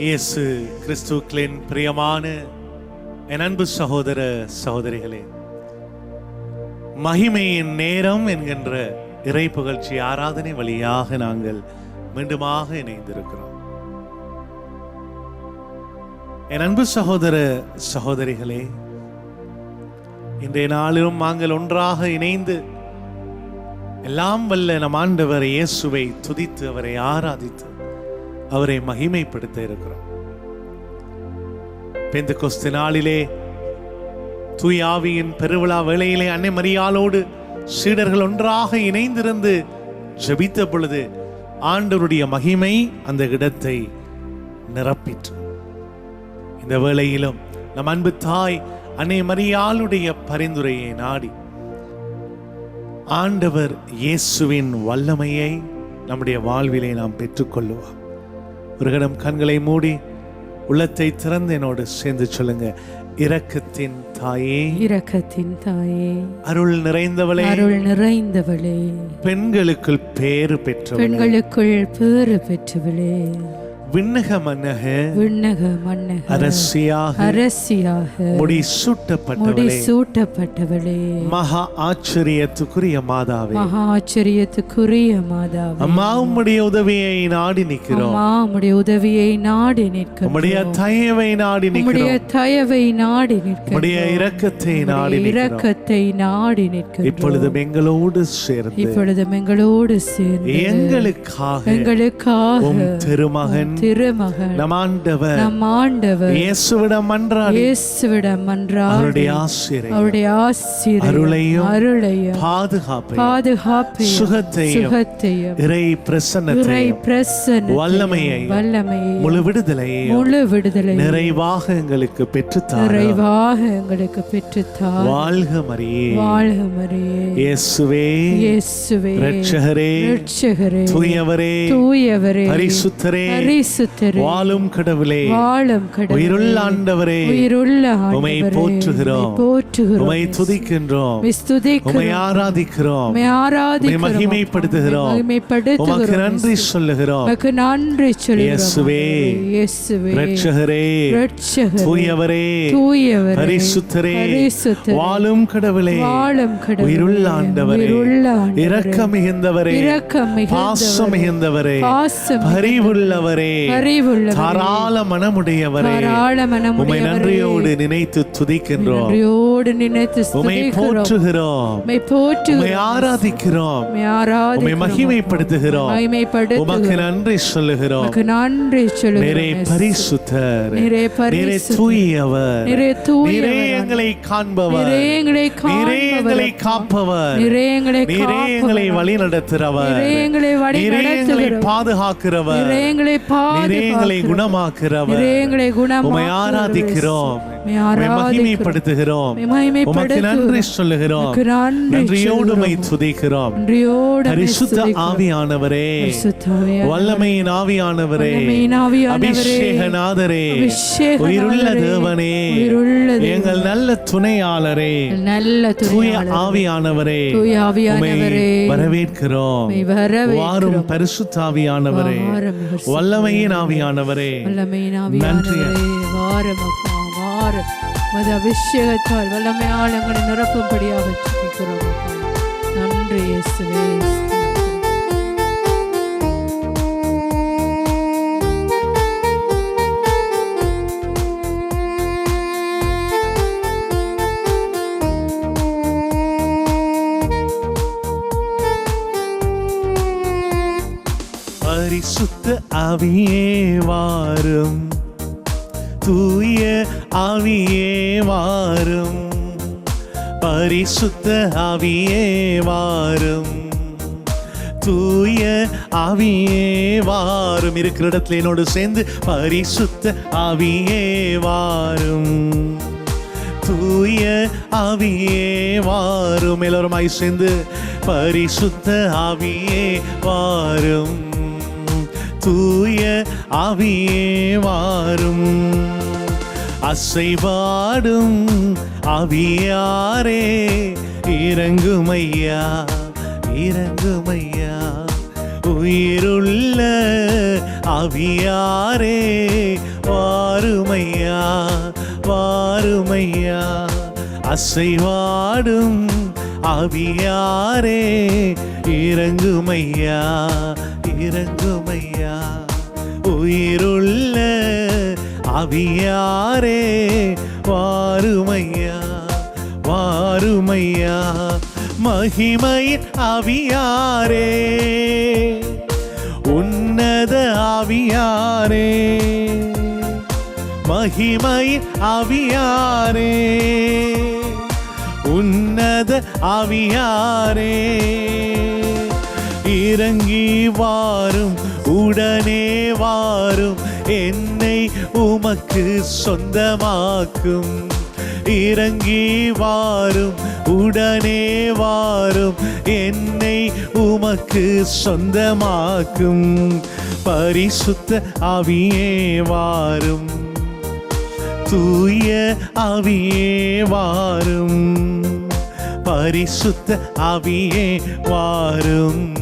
இயேசு கிறிஸ்துக்களின் பிரியமான என் அன்பு சகோதர சகோதரிகளே மகிமையின் நேரம் என்கின்ற இறை புகழ்ச்சி ஆராதனை வழியாக நாங்கள் மீண்டுமாக இணைந்திருக்கிறோம். என் அன்பு சகோதர சகோதரிகளே இன்றைய நாளிலும் நாங்கள் ஒன்றாக இணைந்து எல்லாம் வல்ல நம் ஆண்டவர் இயேசுவை துதித்து அவரை ஆராதித்து அவரை மகிமைப்படுத்த இருக்கிறோம். பெந்த கொஸ்து நாளிலே தூயாவியின் பெருவிழா வேளையிலே அன்னை மரியாளோடு சீடர்கள் ஒன்றாக இணைந்திருந்து ஜெபித்த பொழுது ஆண்டவருடைய மகிமை அந்த இடத்தை நிரப்பிற்று. இந்த வேளையிலும் நம் அன்பு தாய் அன்னை மரியாளுடைய பரிந்துரையை நாடி ஆண்டவர் இயேசுவின் வல்லமையை நம்முடைய வாழ்விலே நாம் பெற்றுக்கொள்ளுவோம். ஒரு கணம் கண்களை மூடி உள்ளத்தை திறந்து என்னோடு சேர்ந்து சொல்லுங்க. இரக்கத்தின் தாயே. இரக்கத்தின் தாயே. அருள் நிறைந்தவளே. அருள் நிறைந்தவளே. பெண்களுக்குள் பேறு பெற்றவளே. பெண்களுக்குள் பேறு பெற்றவளே. விண்ணக மன்னக விண்ணக மன்னக அரசியாக அரசியாக முடி முடி சூட்டப்பட்டவளே சூட்டப்பட்டவளே மகா ஆச்சரியத்துக்குரிய மாதாவே. மகா ஆச்சரியத்துக்குரிய மாதாவே. அம்மா உம்முடைய உதவியை நாடி நிற்கிறோம். அம்மா உம்முடைய உதவியை நாடி நிற்கிறோம். உம்முடைய தயவை நாடி உம்முடைய நிற்கிறோம். தயவை நாடி நிற்கிறோம். உம்முடைய இரக்கத்தை நாடி இரக்கத்தை நாடி நிற்கிறோம். இப்பொழுதும் எங்களோடு சேர்ந்து இப்பொழுதும் எங்களோடு சேர்ந்து எங்களுக்காக எங்களுக்காக உம் திருமகன் திருமகன் நம் ஆண்டவர். நம் ஆண்டவர். இயேசுவிடம் மன்றாடி இயேசுவிடம் மன்றாடி அவருடைய ஆசிரியர் அவருடைய ஆசிரியர் அருளையும் அருளையும். பாதுகாப்பை பாதுகாப்பையும் சுகத்தையும் சுகத்தையும் இறை இறை பிரசன்னத்தையும் பிரசன்ன வல்லமையையும் வல்லமையை முழு விடுதலையையும் முழு நிறைவாக எங்களுக்கு பெற்றுத்தார். நிறைவாக எங்களுக்கு பெற்றுத்தார். வாழ்க மரியே. வாழ்க மரியே. இயேசுவே. இயேசுவே. இரட்சகரே. ரட்சகரே தூயவரே. தூயவரே. பரிசுத்தரே. பரிசுத்தரே வாழும் கடவுளே. வாழும் கடவுளே. உயிருள்ள ஆண்டவரே. உயிருள்ள ஆண்டவரே, போற்றுகிறோம். உம்மை போற்றுகிறோம். துதிக்கின்றோம். உம்மை ஸ்துதிக்கிறோம் உமை ஆராதிக்கிறோம். உம்மை ஆராதிக்கிறோம். உம்மை மகிமைப்படுத்துகிறோம். உம்மை மகிமைப்படுத்துகிறோம். உமக்கு நன்றி சொல்லுகிறோம். உமக்கு நன்றி சொல்கிறோம் இயேசுவே. இயேசுவே. இரட்சகரே. ரட்சகரே தூயவரே. தூயவரே. பரிசுத்தரே. பரிசுத்தரே. வாழும் கடவுளே. வாழும் கடவுளே. உயிருள்ள ஆண்டவரே. உயிருள்ள ஆண்டவரே, இரக்கம் மிகுந்தவரே இரக்கம் மிகுந்தவரே, பாசம் மிகுந்தவரே பாசம் பரிவுள்ளவரே. பரிவுள்ளவரே, தாராள மனமுடையவரே தாராள மனமுடையவரே, உம்மை நன்றியோடு நினைத்து துதிக்கின்றோம். நன்றியோடு நினைத்து உம்மை ஸ்துதிக்கிறோம் போற்றுகிறோம். உம்மை போற்றுகிறோம். உம்மை ஆராதிக்கிறோம். உம்மை உம்மை ஆராதிக்கிறோம் மகிமைப்படுத்துகிறோம். மகிமைப்படுத்துகிறோம். உமக்கு நன்றி சொல்லுகிறோம். உமக்கு நன்றி சொல்லுகிறோம். பரிசுத்தர். நிறைய நிறைய பரிசுத்தர், தூயவர். நிறைய தூயவர், நிறைய எங்களை காண்பவர். நிறைய எங்களை நிறைய எங்களை காண்பவர், காப்பவர். நிறைய எங்களை நிறைய எங்களை காப்பவர், வழி நடத்துறவர் நிறைய எங்களை வழி நடத்துகிறவர், பாதுகாக்கிறவர். எங்களை எங்களை ஆராதிக்கிறோம் உம்மை உம்மை ஆராதிக்கிறோம், மகிமைப்படுத்துகிறோம். உமக்கு நன்றி சொல்லுகிறோம். நன்றியோடு. துதிக்கிறோம். பரிசுத்த ஸ்துதிக்கிறோம். ஆவியானவரே. வல்லமையின் ஆவியானவரே. அபிஷேகநாதரே. உயிருள்ள தேவனே. எங்கள் நல்ல துணையாளரே. நல்ல தூய ஆவியானவரே. வரவேற்கிறோம். வாரும் பரிசுத்த ஆவியானவரே. வல்லமையின் ஆவியானவரே. நன்றி. வாரும் அப்பா, மது அபிஷேகத்தால் வல்லமையால் எங்களை நிரப்பும்படியாக சிக்கிறோம் நன்றி இயேசுவே. பரிசுத்த அவியே வாரும். பரிசுத்த ஆவியே வாரும். தூய ஆவியே வாரும். இருக்கிற இடத்துல என்னோடு சேர்ந்து பரிசுத்த ஆவியே வாரும். தூய ஆவியே வாரும். எல்லோருமாய் சேர்ந்து பரிசுத்த ஆவியே வாரும். தூய ஆவியே வாரும். அசைவாடும் ஆவியாரே இறங்குமையா இறங்குமையா. உயிருள்ள அவியாரே வாருமையா வாருமையா. அசைவாடும் அவியாரே இறங்குமையா இறங்குமையா. உயிருள்ள அவியாரே வாருமையா. வாருமையா மகிமையின் ஆவியாரே உன்னத ஆவியாரே மகிமையின் ஆவியாரே உன்னத ஆவியாரே இறங்கி வாரும் உடனே வாரும் என்னை உமக்கு சொந்தமாக்கும். இறங்கி வாரும் உடனே வாரும். என்னை உமக்கு சொந்தமாக்கும். பரிசுத்த ஆவியே வாரும். தூய ஆவியே வாரும். பரிசுத்த ஆவியே வாரும்.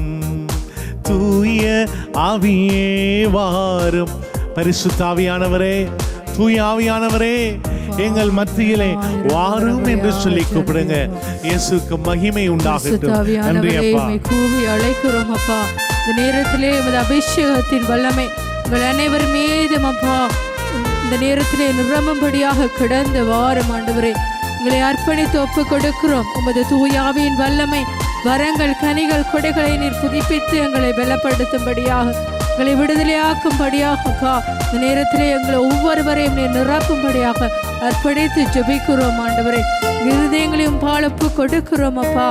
தூய ஆவியே வாரும். பரிசுத்த ஆவியானவரே தூய ஆவியானவரே. எங்கள் மத்தியிலே வாரும் என்று சொல்லி கூப்பிடுங்க. இயேசுக்கு மகிமை உண்டாகட்டும். நன்றி அப்பா. கூவி அழைக்கிறோம் அப்பா. இந்த நேரத்திலே உமது அபிஷேகத்தின் வல்லமை உங்கள் அனைவர் மீதும் அப்பா. இந்த நேரத்திலே நிரம்பும்படியாக கிடந்த வாரம் ஆண்டவரே உங்களை அர்ப்பணித்து ஒப்பு கொடுக்கிறோம் உமது தூயாவியின் வல்லமை வரங்கள் கனிகள் கொடைகளை நீர் புதுப்பித்து எங்களை பலப்படுத்தும்படியாக எங்களை விடுதலையாக்கும்படியாக அப்பா இந்த நேரத்திலே எங்களை ஒவ்வொருவரையும் நீர் நிரப்பும்படியாக அர்ப்பணித்து ஜெபிக்கிறோம் ஆண்டவரே. இருதயங்களையும் பாலப்பு கொடுக்கிறோம் அப்பா.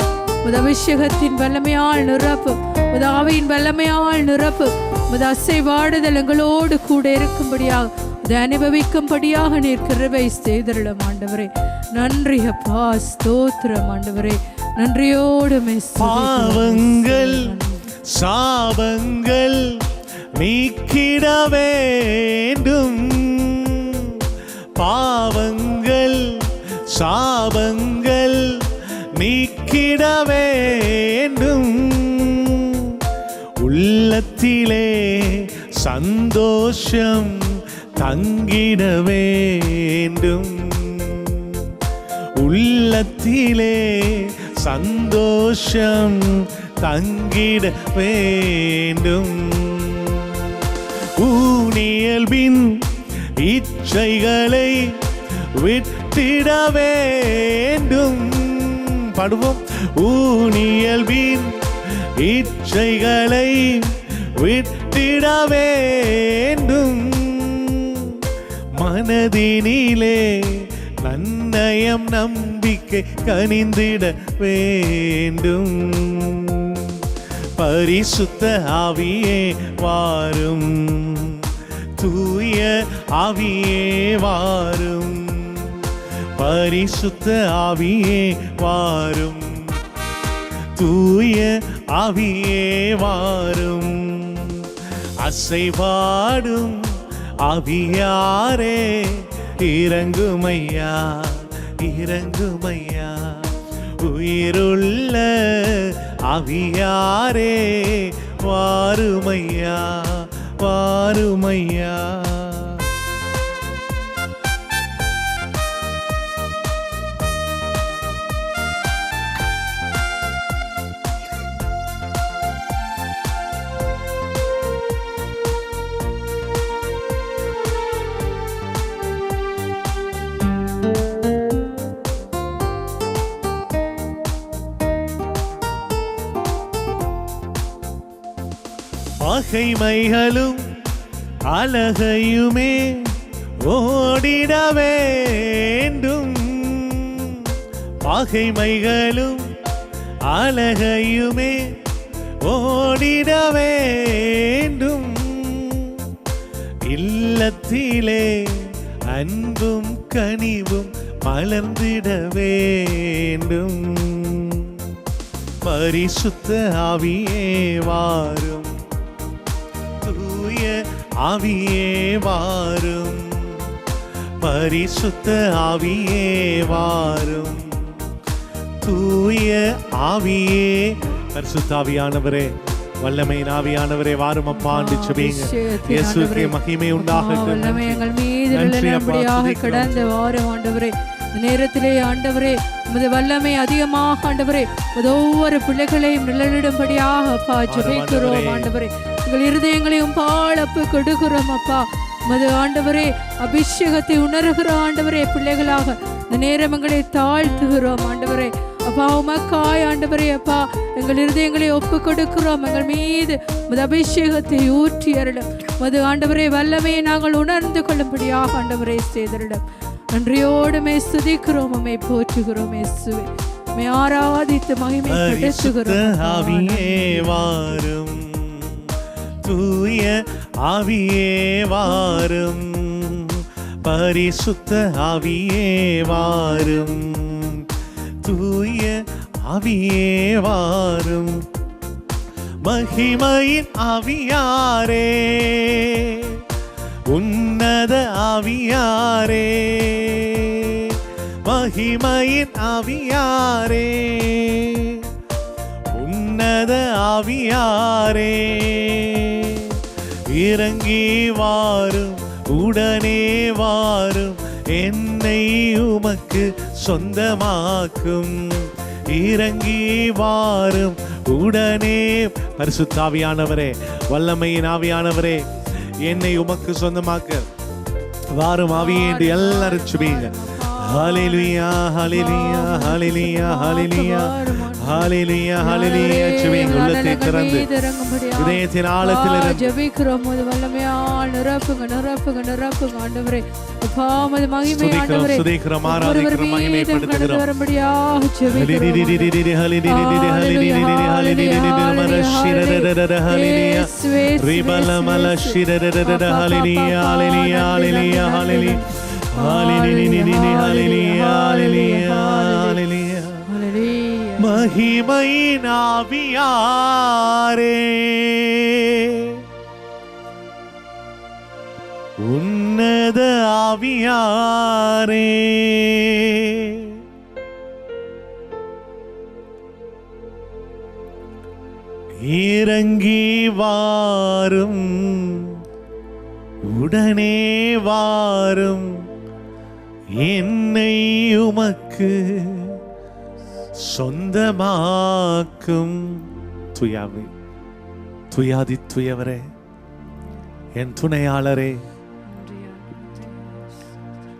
உத அபிஷேகத்தின் வல்லமையால் நிரப்பும் உத ஆவியின் வல்லமையால் நிரப்பும் உத அசைவாடுதல் எங்களோடு கூட இருக்கும்படியாக அதை அனுபவிக்கும்படியாக நீர் கிருபை செய்தருளும் ஆண்டவரே. நன்றி அப்பா. ஸ்தோத்திரம் ஆண்டவரே. நன்றியோடு பாவங்கள் சாபங்கள் நீக்கிட வேண்டும் பாவங்கள் சாபங்கள் நீக்கிட வேண்டும் உள்ளத்திலே சந்தோஷம் தங்கிட வேண்டும் உள்ளத்திலே சந்தோஷம் தங்கிட வேண்டும். ஊனியல்பின் இச்சைகளை விட்டிட வேண்டும். பாடுவோம். ஊனியல்பின் இச்சைகளை விட்டிட வேண்டும். மனதினிலே நன்னயம் நம்பிக்கை கனிந்திட வேண்டும். பரிசுத்த ஆவியே வாரும். தூய ஆவியே வாரும். பரிசுத்த ஆவியே வாரும். தூய ஆவியே வாரும். அசைவாடும் அவியாரே இறங்குமையா இறங்குமையா. உயிருள்ள அவியாரே வாருமையா. பாருமையா. இசைமைகளும் அழகையுமே ஓடிட வேண்டும். பகைமைகளும் அழகையுமே ஓடிட வேண்டும். இல்லத்திலே அன்பும் கனிவும் மலர்ந்திட வேண்டும். பரிசுத்த ஆவியே வாரும். ஆவியே வாரும். பரிசுத்த ஆவியே வாரும். தூய ஆவியே. பரிசுத்த ஆவியானவரே வல்லமை ஆவியானவரே வாரும் அப்பா செபிங்க ஆண்டவரே. மகிமை உண்டாகட்டும். எங்கள் மீது. கடந்த வாரம் ஆண்டவரே. நேரத்திலே ஆண்டவரே உமது வல்லமை அதிகமாக ஆண்டவரே ஒவ்வொரு பிள்ளைகளையும் நிழலிடும்படியாக அப்பா ஜெபிக்கிறோம் ஆண்டவரே. எங்கள் இருதயங்களையும் பாழப்பு கொடுக்கிறோம் அப்பா. உமது ஆண்டவரே அபிஷேகத்தை உணர்கிற ஆண்டவரே பிள்ளைகளாக இந்த நேரம் எங்களை தாழ்த்துகிறோம் ஆண்டவரே. அப்பா உமக்காய் ஆண்டவரே அப்பா. எங்கள் இருதயங்களை ஒப்பு கொடுக்கிறோம் எங்கள் மீது உமது அபிஷேகத்தை ஊற்றி அருளும். உமது ஆண்டவரே வல்லமையை நாங்கள் உணர்ந்து கொள்ளும்படியாக ஆண்டவரை செய்தரிடம் நன்றியோடு மே ஸ்துதிக்கிறோம் உம்மை போற்றுகிறோம் மே ஆராதித்து மகிமை தூய ஆவியே வாரும். பரிசுத்த ஆவியே வாரும். தூய ஆவியே வாரும். மகிமையின் ஆவியாரே. உன்னத ஆவியாரே. மகிமையின் ஆவியாரே. உன்னத ஆவியாரே. இறங்கி வாரும் உடனே வாரும் என்னை உமக்கு சொந்தமாக்கும். இறங்கி வாரும் உடனே பரிசுத்தாவியானவரே வல்லமையின் ஆவியானவரே என்னை உமக்கு சொந்தமாக்க. வாரும் ஆவியே என்று எல்லாரும் சுபிங்க ஹலிலியா ஹலிலியா ஹலிலியா ஹalleluya ஹalleluya ஹalleluya சுபிங்க உள்ளத்தை திறந்து. இதயத்தின் ஆழத்தில் ஜெபிக்கிறோம் உமது வல்லமையால் நிரப்புங்க நிரப்புங்க நிரப்புங்க ஆண்டவரே. அப்பா உமது மகிமை ஆண்டவரே. ஒவ்வொருவர் ஆராதிக்கிறோம், மகிமைப்படுத்துகிறோம். வரும்படியாக ஜெபிக்கிறோம் ஆண்டவரே. Hallelujah. மகிமை நாவியாரே உன்னத ஆவியாரே. இறங்கி வாரும் உடனே வாரும் என்னை உமக்கு சொந்தமாக்கும். துயாவே துயாதி துயவரே என் துணையாளரே.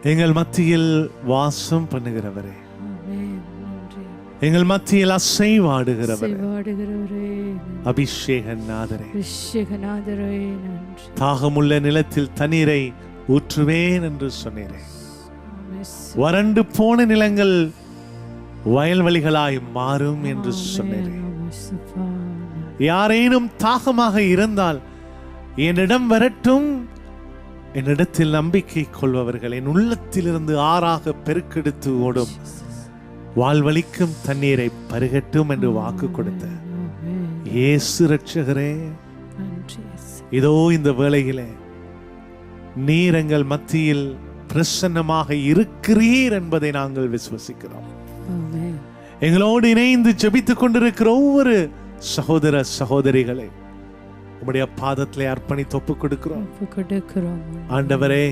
எங்கள் மத்தியில் வாசம் பண்ணுகிறவரே. எங்கள் மத்தியில் அசைவாடுகிறவர். செய்வாடுகிறவரே அபிஷேகன் நாதரே ரிஷிகநாதரே தாகமுள்ள நிலத்தில் தண்ணீரை ஊற்றுவேன் என்று சொன்னீரே. வறண்டு போன நிலங்கள் வயல்வெளிகளாய் மாறும் என்று சொன்னேன். யாரேனும் தாகமாக இருந்தால் என்னிடம் வரட்டும். என்னிடத்தில் நம்பிக்கை கொள்பவர்கள் என் உள்ளத்திலிருந்து ஆறாக பெருக்கெடுத்து ஓடும். வாழ்வழிக்கும் தண்ணீரை பருகட்டும் என்று வாக்கு கொடுத்த இயேசு ரட்சகரே இதோ இந்த வேளையிலே நீர் எங்கள் மத்தியில் பிரசன்னமாக இருக்கிறீர் என்பதை நாங்கள் விசுவசிக்கிறோம். எங்களோடு இணைந்து ஜெபித்துக் கொண்டிருக்கிற ஒவ்வொரு சகோதர சகோதரிகளை உம்முடைய பாதத்திலே அர்ப்பணித்து ஒப்பு கொடுக்கிறோம் ஆண்டவரே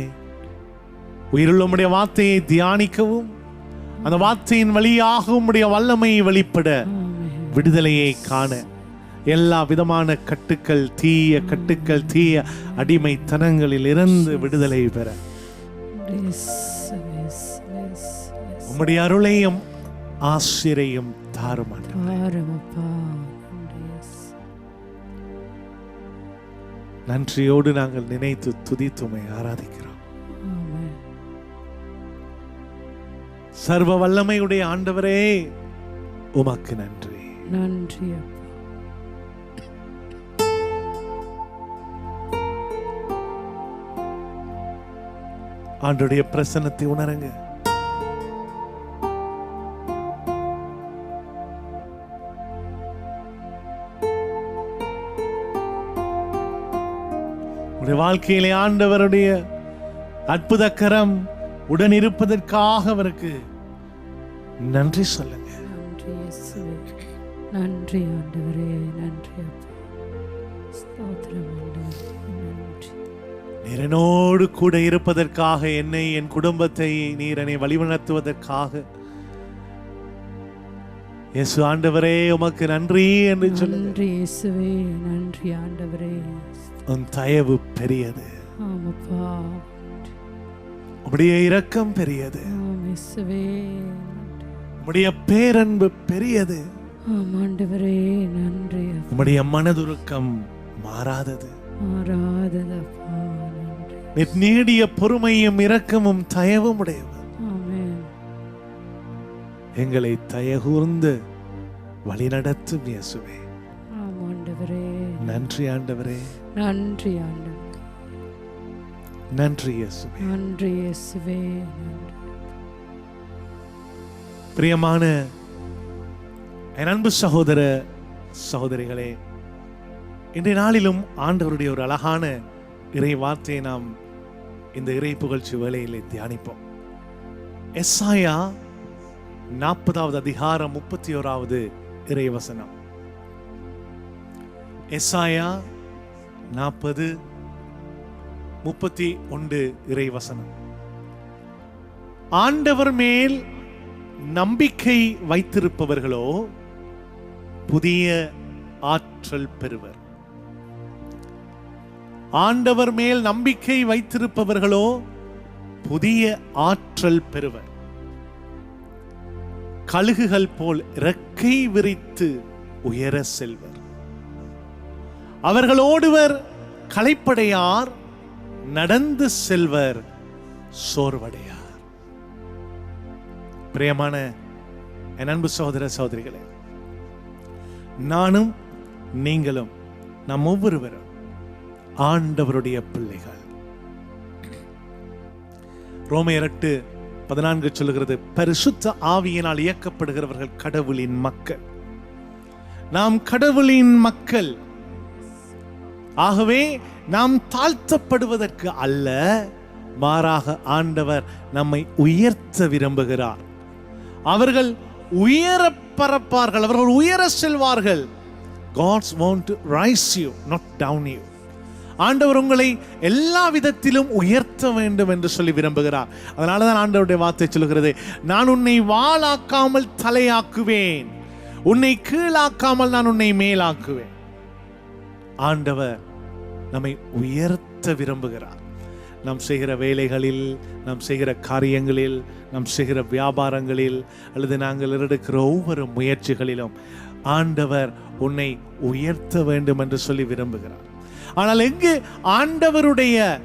உயிருள்ள உம்முடைய வார்த்தையை தியானிக்கவும் அந்த வார்த்தையின் வழியாக உம்முடைய வல்லமையை வெளிப்பட. விடுதலையை காண எல்லா விதமான கட்டுக்கள் தீய கட்டுக்கள் தீய அடிமைத்தனங்களில் இருந்து விடுதலை பெற. உம்முடைய அருளையும் ஆசிரையும் தாரும். நன்றியோடு நாங்கள் நினைத்து துதித்துமை ஆராதிக்கிறோம். சர்வ வல்லமையுடைய ஆண்டவரே உமக்கு நன்றி. நன்றி ஆண்டுடைய பிரசன்னத்தை உணருங்க. உடைய வாழ்க்கையிலே ஆண்டவருடைய அற்புத கரம் உடன் இருப்பதற்காக அவருக்கு நன்றி சொல்லுங்க. நன்றி ஆண்டவரே நன்றி ஆண்டவரே. நீர் என்னோடு கூட இருப்பதற்காக என்னை என் குடும்பத்தை நீர் என்னை வழிநடத்துவதற்காக இயேசு ஆண்டவரே உமக்கு நன்றி என்று சொல்லு. நன்றி இயேசுவே நன்றி ஆண்டவரே. உன் தயவு பெரியது. ஆமப்பா உம்முடைய இரக்கம் பெரியது. இயேசுவே உம்முடைய பேரன்பு பெரியது. ஆம் ஆண்டவரே நன்றி உம்முடைய மனதுருக்கம் மாறாதது. மாறாததப்பா நன்றி. நீடிய பொறுமையும் இரக்கமும் தயவும் உடையவர். எங்களை தயகூர்ந்து வழிநடத்தும் இயேசுவே. நன்றி ஆண்டவரே. நன்றி ஆண்டவரே. நன்றி இயேசுவே. நன்றி இயேசுவே பிரியமான என் அன்பு சகோதர சகோதரிகளே இன்றைய நாளிலும் ஆண்டவருடைய ஒரு அழகான இறை வார்த்தையை நாம் இந்த இறை புகழ்ச்சி வேளையிலே தியானிப்போம். எஸ்ஐயா நாற்பதாவது அதிகாரம் முப்பத்தி ஓராவது இறைவசனம். எஸ்ஆயா நாற்பது முப்பத்தி ஒன்று இறைவசனம். ஆண்டவர் மேல் நம்பிக்கை வைத்திருப்பவர்களோ புதிய ஆற்றல் பெறுவர். ஆண்டவர் மேல் நம்பிக்கை வைத்திருப்பவர்களோ புதிய ஆற்றல் பெறுவர். கழுகுகள் போல் இறக்கை விரித்து உயர செல்வர். அவர்கள் ஓடுவர் களைப்படையார் நடந்து செல்வர் சோர்வடையார். பிரியமான என் அன்பு சகோதர சகோதரிகளே நானும் நீங்களும் நம் ஒவ்வொருவரும் ஆண்டவருடைய பிள்ளைகள். ரோமையரட்டு பதினான்கு சொல்லுகிறது பரிசுத்த ஆவியினால் இயக்கப்படுகிறவர்கள் கடவுளின் மக்கள். நாம் கடவுளின் மக்கள். ஆகவே நாம் தாழ்த்தப்படுவதற்கு அல்ல மாறாக ஆண்டவர் நம்மை உயர்த்த விரும்புகிறார். அவர்கள் உயர பறப்பார்கள் அவர்கள் உயர செல்வார்கள். God's want to raise you not down you ஆண்டவர் உங்களை எல்லா விதத்திலும் உயர்த்த வேண்டும் என்று சொல்லி விரும்புகிறார். அதனால தான் ஆண்டவருடைய வார்த்தை சொல்கிறது நான் உன்னை வாளாக்காமல் தலையாக்குவேன். உன்னை கீழாக்காமல் நான் உன்னை மேலாக்குவேன். ஆண்டவர் நம்மை உயர்த்த விரும்புகிறார். நாம் செய்கிற வேலைகளில் நாம் செய்கிற காரியங்களில் நாம் செய்கிற வியாபாரங்களில் அல்லது நாங்கள் எடுக்கிற ஒவ்வொரு முயற்சிகளிலும் ஆண்டவர் உன்னை உயர்த்த வேண்டும் என்று சொல்லி விரும்புகிறார். ஆனால் எங்கு ஆண்டவருடைய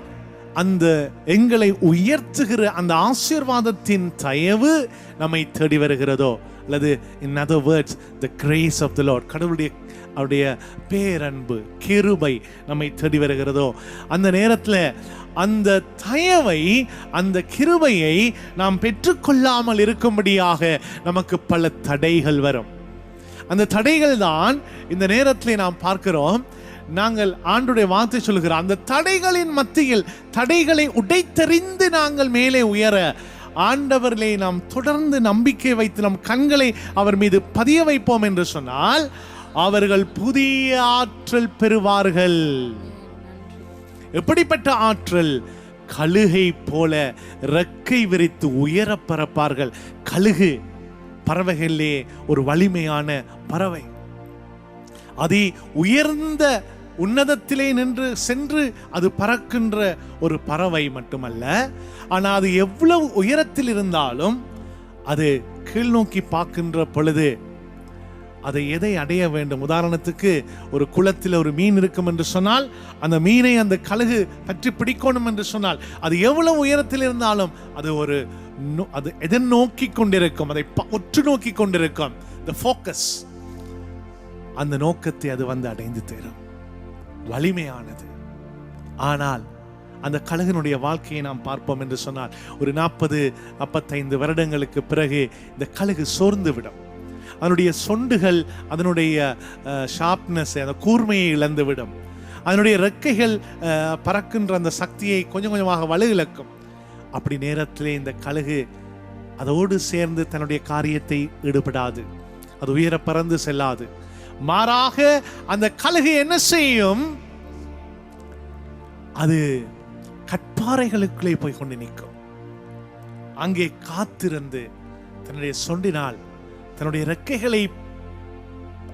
அந்த எங்களை உயர்த்துகிற அந்த ஆசீர்வாதத்தின் தயவு நம்மை தேடி வருகிறதோ? அல்லது in other words the grace of the Lord கடவுளுடைய அவருடைய பேரன்பு கிருபை நம்மை தேடி வருகிறதோ? அந்த நேரத்தில் அந்த தயவை அந்த கிருபையை நாம் பெற்றுக்கொள்ளாமல் இருக்கும்படியாக நமக்கு பல தடைகள் வரும். அந்த தடைகள் தான் இந்த நேரத்தில் நாம் பார்க்கிறோம். நாங்கள் ஆண்டுடைய வார்த்தை சொல்கிறோம் அந்த தடைகளின் மத்தியில் தடைகளை உடைத்தெறிந்து நாங்கள் மேலே உயர ஆண்டவர்களை நாம் தொடர்ந்து நம்பிக்கை வைத்து நம் கண்களை அவர் மீது பதிய வைப்போம் என்று சொன்னால் அவர்கள் புதிய ஆற்றல் பெறுவார்கள். எப்படிப்பட்ட ஆற்றல்? கழுகை போல ரெக்கை விரித்து உயர பறப்பார்கள் கழுகு பறவைகளிலே ஒரு வலிமையான பறவை. அதி உயர்ந்த உன்னதத்திலே நின்று சென்று அது பறக்கின்ற ஒரு பறவை மட்டுமல்ல ஆனால் அது எவ்வளவு உயரத்தில் இருந்தாலும் அது கீழ்நோக்கி பார்க்கின்ற பொழுது அதை எதை அடைய வேண்டும்? உதாரணத்துக்கு ஒரு குளத்தில் ஒரு மீன் இருக்கும் என்று சொன்னால் அந்த மீனை அந்த கழுகு பற்றி பிடிக்கணும் என்று சொன்னால் அது எவ்வளவு உயரத்தில் இருந்தாலும் அது ஒரு நோ- அது எதை நோக்கி கொண்டிருக்கும் அதை ப- உற்று நோக்கி கொண்டிருக்கும். த ஃபோக்கஸ் அந்த நோக்கத்தை அது வந்து அடைந்து தேரும். வலிமையானது. ஆனால் அந்த கழுகனுடைய வாழ்க்கையை நாம் பார்ப்போம் என்று சொன்னால் ஒரு நாற்பது நாற்பத்தைந்து வருடங்களுக்கு பிறகு இந்த கழுகு சோர்ந்து விடும் அதனுடைய சொண்டுகள் அதனுடைய ஷார்ப்னஸ் அந்த கூர்மையை இழந்துவிடும். அதனுடைய ரெக்கைகள் அஹ், பறக்கின்ற அந்த சக்தியை கொஞ்சம் கொஞ்சமாக வலுவிழக்கும் அப்படி நேரத்திலே இந்த கழுகு அதோடு சேர்ந்து தன்னுடைய காரியத்தை ஈடுபடாது. அது உயர பறந்து செல்லாது. மாறாக அந்த கழுகு என்ன செய்யும்? அது கட்பாறைகளுக்குள்ளே போய் கொண்டு நிற்கும். அங்கே காத்திருந்து தன்னுடைய சொண்டினால் தன்னுடைய ரெக்கைகளை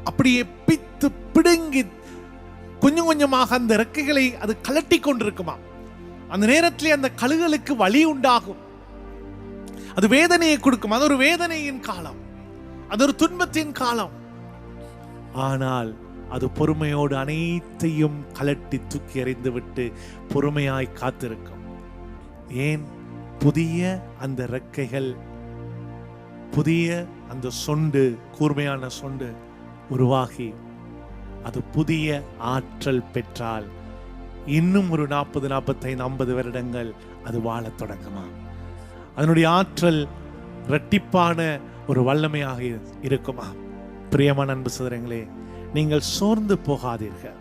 அப்படியே பித்து பிடுங்கி கொஞ்சம் கொஞ்சமாக அந்த ரெக்கைகளை அது கலட்டி கொண்டிருக்குமா அந்த நேரத்திலே அந்த கழுகளுக்கு வலி உண்டாகும். அது வேதனையை கொடுக்கும். அது ஒரு வேதனையின் காலம். அது ஒரு துன்பத்தின் காலம். ஆனால் அது பொறுமையோடு அனைத்தையும் கலட்டி தூக்கி எறிந்து விட்டு பொறுமையாய் காத்திருக்கும். ஏன்? புதிய அந்த ரெக்கைகள் புதிய அந்த சொண்டு கூர்மையான சொண்டு உருவாகி அது புதிய ஆற்றல் பெற்றால் இன்னும் ஒரு நாற்பது நாற்பத்தைந்து ஐம்பது வருடங்கள் அது வாழத் தொடங்குமா? அதனுடைய ஆற்றல் இரட்டிப்பான ஒரு வல்லமையாக இரு- இருக்குமா? பிரியமான அன்பு சதுரங்களே நீங்கள் சோர்ந்து போகாதீர்கள்.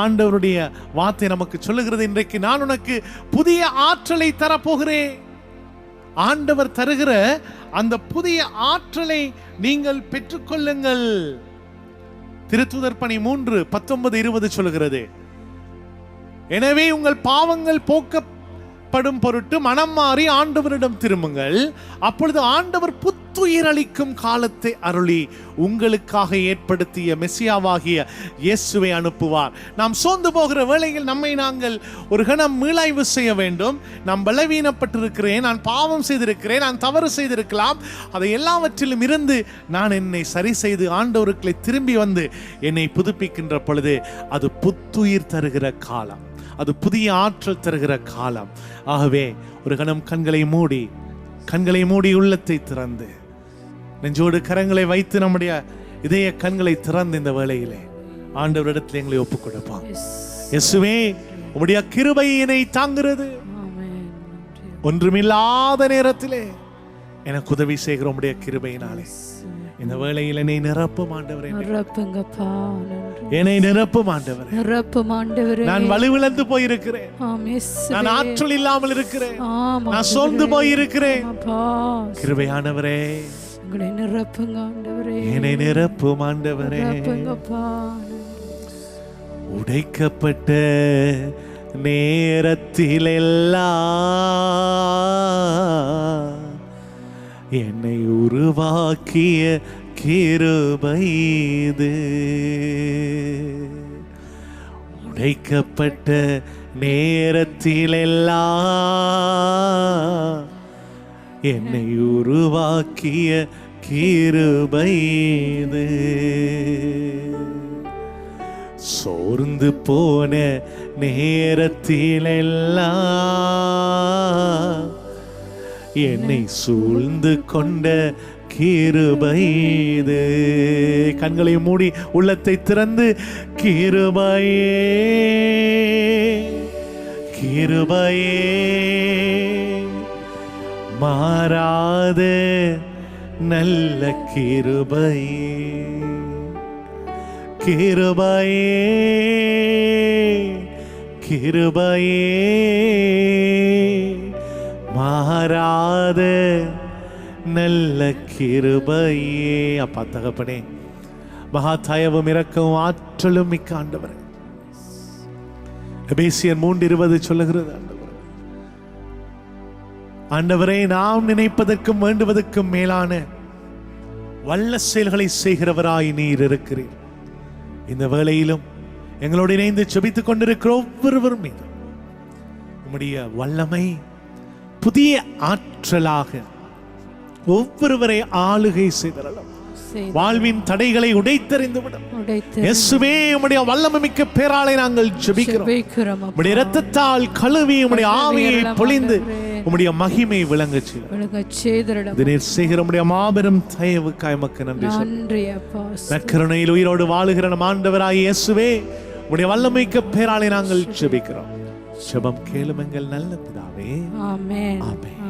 ஆண்டவருடைய வார்த்தை நமக்கு சொல்லுகிறது இன்றைக்கு நான் உனக்கு புதிய ஆற்றலை தரப்போகிறேன். ஆண்டவர் தருகிற அந்த புதிய ஆற்றலை நீங்கள் பெற்றுக்கொள்ளுங்கள். திருத்துதர் பணி மூன்று பத்தொன்பது இருபது சொல்லுகிறது எனவே உங்கள் பாவங்கள் போக்கப்படும் பொருட்டு மனம் மாறி ஆண்டவரிடம் திரும்புங்கள். அப்பொழுது ஆண்டவர் புது அளிக்கும் காலத்தை அருளி உங்களுக்காக ஏற்படுத்திய மெசியாவாகிய இயேசுவை அனுப்புவார். நாம் சோர்ந்து போகிற வேளையில் நம்மை நாங்கள் ஒரு கணம் மீளாய்வு செய்ய வேண்டும். நாம் பலவீனப்பட்டிருக்கிறேன் நான் பாவம் செய்திருக்கிறேன் நான் தவறு செய்திருக்கலாம். அதை எல்லாவற்றிலும் இருந்து நான் என்னை சரி செய்து ஆண்டவருக்களை திரும்பி வந்து என்னை புதுப்பிக்கின்ற பொழுது அது புத்துயிர் தருகிற காலம். அது புதிய ஆற்றல் தருகிற காலம். ஆகவே ஒரு கணம் கண்களை மூடி கண்களை மூடி உள்ளத்தை திறந்து நெஞ்சோடு கரங்களை வைத்து நம்முடைய இதய கண்களை திறந்து இந்த வேளையிலே. ஆண்டவரிடத்தில் எங்களை ஒப்புக் கொடுப்பான் எஸ் இயேசுவே உம்முடைய கிருபை என்னை தாங்குகிறது. ஆமென் நன்றி ஒன்றுமில்லாத நேரத்திலே எனக்கு உதவி செய்கிற உம்முடைய கிருபையினாலே. இந்த வேளையில் என்னை நிரப்பும் ஆண்டவரே. நிரப்புங்கப்பா. என்னை நிரப்பும் ஆண்டவரே. நிரப்பும் ஆண்டவரே. நான் வலுவிழந்து போயிருக்கிறேன். நான் ஆற்றல் இல்லாமல் இருக்கிறேன். நான் சோர்ந்து போயிருக்கிறேன். கிருபையானவரே. உங்களை நிரப்புங்க ஆண்டவரே. என்னை நிரப்பும் ஆண்டவரே. உடைக்கப்பட்ட நேரத்திலெல்லாம் என்னை உருவாக்கிய கிருபை இது. உடைக்கப்பட்ட நேரத்திலெல்லாம் என்னை உருவாக்கிய கிருபைது சோர்ந்து போன நேரத்திலெல்லாம் என்னை சூழ்ந்து கொண்ட கிருபைது கண்களை மூடி உள்ளத்தை திறந்து கிருபையே கிருபையே மாறாதே நல்ல கிருபையே கிருபையே கிருபையே. மாறாத நல்ல கிருபையே. அப்பா தகப்பனே மகா தயவும் ஆற்றலும் மிக்க ஆண்டவர். எபேசியர் மூன்று இருபது சொல்லுகிறது ஆண்டவர் ஆண்டவரே நாம் நினைப்பதற்கும் வேண்டுவதற்கும் மேலான வல்ல செயல்களை செய்கிறவராய் நீர் இருக்கிறீர். இந்த வேளையிலும் எங்களோடு இணைந்து செபித்துக் கொண்டிருக்கிற ஒவ்வொருவர் மீது உம்முடைய வல்லமை புதிய ஆற்றலாக ஒவ்வொருவரை ஆளுகை செய்தரலாம். செய்து வாழ்வின் தடைகளை உடைத்தறிந்து. விடும் உடைத்து இயேசுவே உம்முடைய வல்லமை மிக்க பேராலை நாங்கள் ஜெபிக்கிறோம். உம்முடைய இரத்தத்தால் கழுவி உம்முடைய ஆவியை பொழிந்து உம்முடைய மகிமை விளங்கச் செய்யும் விளங்கச் செய்திடலாம். இது நீர் செய்கிற உம்முடைய மாபெரும் தயவுக்காய் மக்கு நன்றி. நன்றி அப்பா நற்கருணையில் உயிரோடு வாழுகிற நம் ஆண்டவராய் இயேசுவே உடைய வல்லமைக்க பேராலை நாங்கள் ஜெபிக்கிறோம். ஜெபம் கேளும் எங்கள் நல்ல பிதாவே. ஆமென். ஆமென்.